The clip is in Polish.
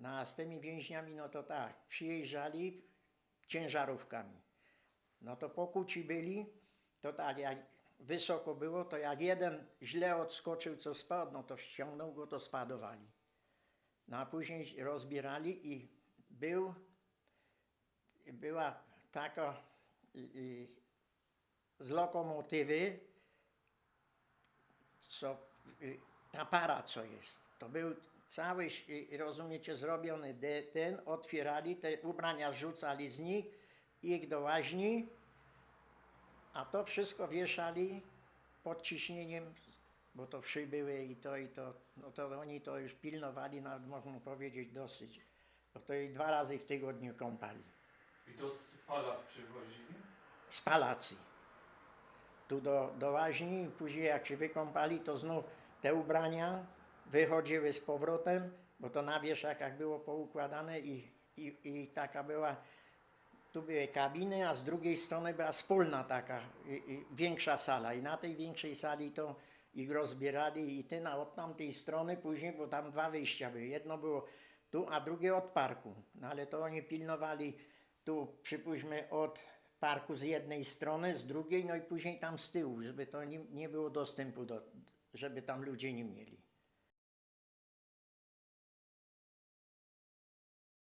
No z tymi więźniami, no to tak, przyjeżdżali ciężarówkami. No to poku ci byli, to tak, jak wysoko było, to jak jeden źle odskoczył, co spadł, no to ściągnął go, to spadowali. No a później rozbierali i był, była taka i, i, z lokomotywy, co y, ta para, co jest. To był cały, rozumiecie, zrobiony ten, otwierali, te ubrania rzucali z nich, ich do łaźni, a to wszystko wieszali pod ciśnieniem, bo to wszy były i to, i to, no to oni to już pilnowali, nawet można powiedzieć dosyć, bo to i dwa razy w tygodniu kąpali I to z palac przywozili? z palacji. Tu do, do łaźni, później jak się wykąpali, to znów te ubrania wychodziły z powrotem, bo to na wieszakach było poukładane i, i, i taka była, tu były kabiny, a z drugiej strony była wspólna taka i, i większa sala i na tej większej sali to ich rozbierali i ty na od tamtej strony później, bo tam dwa wyjścia były. Jedno było tu, a drugie od parku. No ale to oni pilnowali tu, przypuśćmy, od parku z jednej strony, z drugiej, no i później tam z tyłu, żeby to nie, nie było dostępu do, żeby tam ludzie nie mieli.